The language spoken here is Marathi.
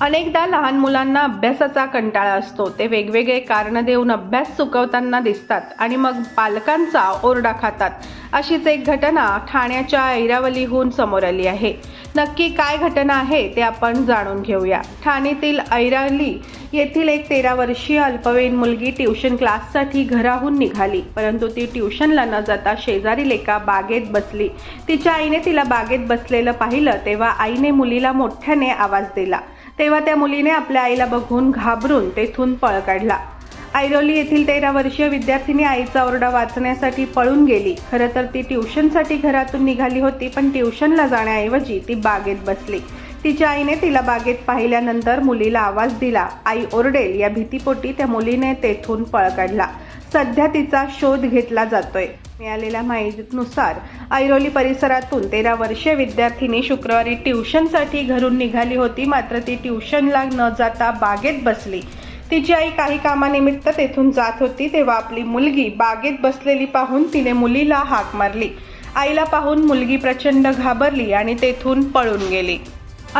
अनेकदा लहान मुलांना अभ्यासाचा कंटाळा असतो. ते वेगवेगळे कारणं देऊन अभ्यास चुकवताना दिसतात आणि मग पालकांचा ओरडा खातात. अशीच एक घटना ठाण्याच्या ऐरावलीहून समोर आली आहे. नक्की काय घटना आहे ते आपण जाणून घेऊया. ठाण्यातील ऐरावली येथील एक तेरा वर्षीय अल्पवयीन मुलगी ट्युशन क्लाससाठी घराहून निघाली. परंतु ती ट्युशनला न जाता शेजारील एका बागेत बसली. तिच्या आईने तिला बागेत बसलेलं पाहिलं तेव्हा आईने मुलीला मोठ्याने आवाज दिला. तेव्हा त्या मुलीने आपल्या आईला बघून घाबरून तेथून पळ काढला. ऐरोली येथील तेरा वर्षीय विद्यार्थिनी आईचा ओरडा वाचण्यासाठी पळून गेली. खरं तर ती ट्युशनसाठी घरातून निघाली होती पण ट्युशनला जाण्याऐवजी ती बागेत बसली. तिच्या आईने तिला बागेत पाहिल्यानंतर मुलीला आवाज दिला. आई ओरडेल या भीतीपोटी त्या मुलीने तेथून पळ काढला. सध्या तिचा शोध घेतला जातोय. मिळालेल्या माहितीनुसार ऐरोली परिसरातून तेरा वर्षीय विद्यार्थिनी शुक्रवारी ट्युशनसाठी घरून निघाली होती मात्र ती ट्युशनला न जाता बागेत बसली. तिची आई काही कामानिमित्त तेथून जात होती तेव्हा आपली मुलगी बागेत बसलेली पाहून तिने मुलीला हाक मारली. आईला पाहून मुलगी प्रचंड घाबरली आणि तेथून पळून गेली.